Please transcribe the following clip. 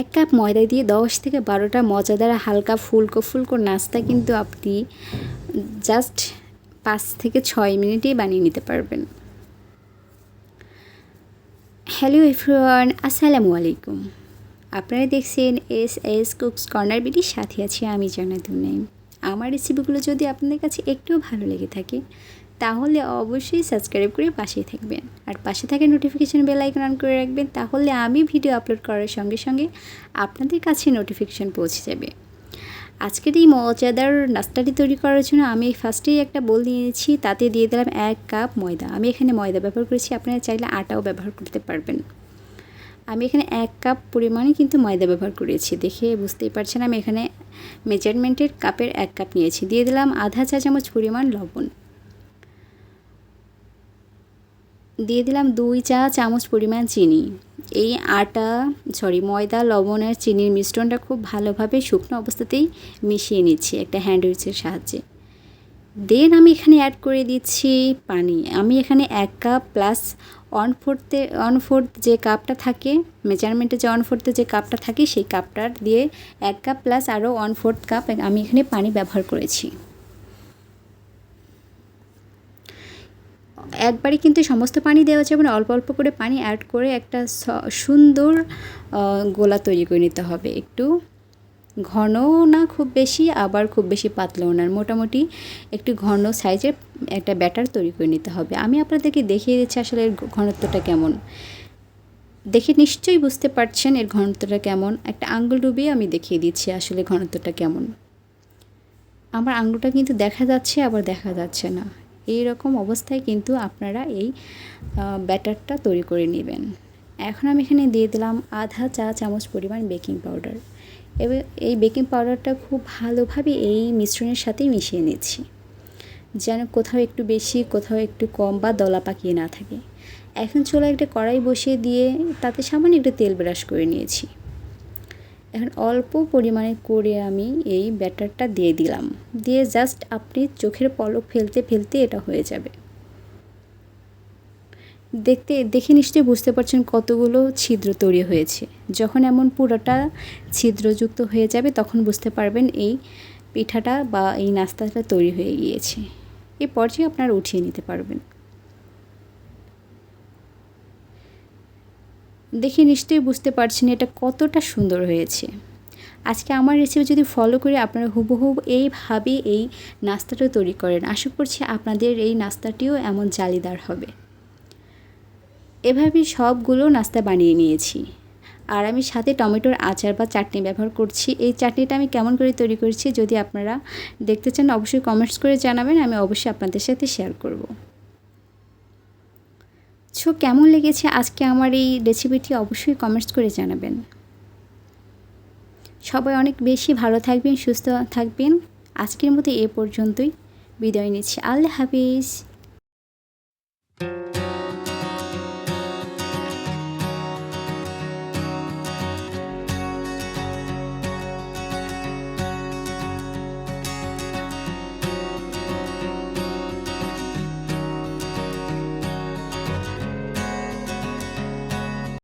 এক কাপ ময়দা দিয়ে দশ থেকে বারোটা মজাদার হালকা ফুলকো ফুলকো নাস্তা কিন্তু আপনি জাস্ট পাঁচ থেকে ছয় মিনিটেই বানিয়ে নিতে পারবেন। হ্যালো এভরিওয়ান আসসালামু আলাইকুম। আপনারা দেখছেন এস এস কুকস কর্নার বিটির সাথে আছি আমি জানাতুন নাইম আমার রেসিপিগুলো যদি আপনাদের কাছে একটু ভালো লেগে থাকে তাহলে অবশ্যই সাবস্ক্রাইব করে পাশেই থাকবেন। আর পাশে থাকা নোটিফিকেশান বেল আইকন অন করে রাখবেন, তাহলে আমি ভিডিও আপলোড করার সঙ্গে সঙ্গে আপনাদের কাছে নোটিফিকেশান পৌঁছে যাবে। আজকের এই মজাদার নাস্তাটি তৈরি করার জন্য আমি ফার্স্টেই একটা বোল নিয়েছি, তাতে দিয়ে দিলাম এক কাপ ময়দা। আমি এখানে ময়দা ব্যবহার করেছি, আপনারা চাইলে আটাও ব্যবহার করতে পারবেন। আমি এখানে এক কাপ পরিমাণে কিন্তু ময়দা ব্যবহার করেছি, দেখে বুঝতেই পারছেন আমি এখানে মেজারমেন্টের কাপের এক কাপ নিয়েছি। দিয়ে দিলাম আধা চা চামচ পরিমাণ লবণ। দিয়ে দিলাম দুই চা চামচ পরিমাণ চিনি। এই আটা সরি ময়দা লবণের চিনির মিশ্রণটা খুব ভালোভাবে শুকনো অবস্থাতেই মিশিয়ে নিচ্ছি একটা হ্যান্ডউইচের সাহায্যে। দেন আমি এখানে অ্যাড করে দিচ্ছি পানি। আমি এখানে এক কাপ প্লাস ওয়ান ফোর্থে ওয়ান ফোর্থ যে কাপটা থাকে মেজারমেন্টে যে ওয়ান ফোর্থে যে কাপটা থাকে, সেই কাপটার দিয়ে এক কাপ প্লাস আরও ওয়ান ফোর্থ কাপ আমি এখানে পানি ব্যবহার করেছি। একবারে কিন্তু সমস্ত পানি দেওয়া যাবে না, অল্প অল্প করে পানি অ্যাড করে একটা সুন্দর গোলা তৈরি করে নিতে হবে। একটু ঘনও না খুব বেশি, আবার খুব বেশি পাতলাও না। মোটামুটি একটু ঘন সাইজের একটা ব্যাটার তৈরি করে নিতে হবে। আমি আপনাদেরকে দেখিয়ে দিচ্ছি আসলে এর ঘনত্বটা কেমন। দেখে নিশ্চয়ই বুঝতে পারছেন এর ঘনত্বটা কেমন। একটা আঙ্গুল ডুবিয়ে আমি দেখিয়ে দিচ্ছি আসলে ঘনত্বটা কেমন। আমার আঙ্গুলটা কিন্তু দেখা যাচ্ছে, আবার দেখা যাচ্ছে না। এই রকম অবস্থায় কিন্তু আপনারা এই ব্যাটারটা তৈরি করে নেবেন। এখন আমি এখানে দিয়ে দিলাম আধা চা চামচ পরিমাণ বেকিং পাউডার। এবার এই বেকিং পাউডারটা খুব ভালোভাবে এই মিশ্রণের সাথেই মিশিয়ে নিচ্ছি। যেন কোথাও একটু বেশি, কোথাও একটু কম বা দলা পাকিয়ে না থাকে। এখন চলে একটা কড়াই বসিয়ে দিয়ে তাতে সামান্য একটু তেল ব্রাশ করে নিয়েছি। এখন অল্প পরিমাণে করে আমি এই ব্যাটারটা দিয়ে দিলাম। দিয়ে জাস্ট আপনি চোখের পলক ফেলতে ফেলতে এটা হয়ে যাবে। দেখতে, দেখে নিশ্চয়ই বুঝতে পারছেন কতগুলো ছিদ্র তৈরি হয়েছে। যখন এমন পুরোটা ছিদ্রযুক্ত হয়ে যাবে, তখন বুঝতে পারবেন এই পিঠাটা বা এই নাস্তাটা তৈরি হয়ে গিয়েছে। এই পর্যায়ে আপনারা উঠিয়ে নিতে পারবেন। দেখে নিশ্চয়ই বুঝতে পারছেন এটা কতটা সুন্দর হয়েছে। আজকে আমার রেসিপি যদি ফলো করে আপনারা হুবহু এইভাবে এই নাস্তাটা তৈরি করেন। আশা করছি আপনাদের এই নাস্তাটিও এমন জালিদার হবে। এভাবে সবগুলো নাস্তা বানিয়ে নিয়েছি। আর আমি সাথে টমেটোর আচার বা চাটনি ব্যবহার করছি। এই চাটনিটা আমি কেমন করে তৈরি করেছি যদি আপনারা দেখতে চান, অবশ্যই কমেন্টস করে জানাবেন। আমি অবশ্যই আপনাদের সাথে শেয়ার করব। সো কেমন লেগেছে আজকে আমার এই রেসিপিটি অবশ্যই কমেন্টস করে জানাবেন। সবাই অনেক বেশি ভালো থাকবেন, সুস্থ থাকবেন। আজকের মতো এ পর্যন্তই। বিদায় নিচ্ছি। আল্লাহ হাফিজ।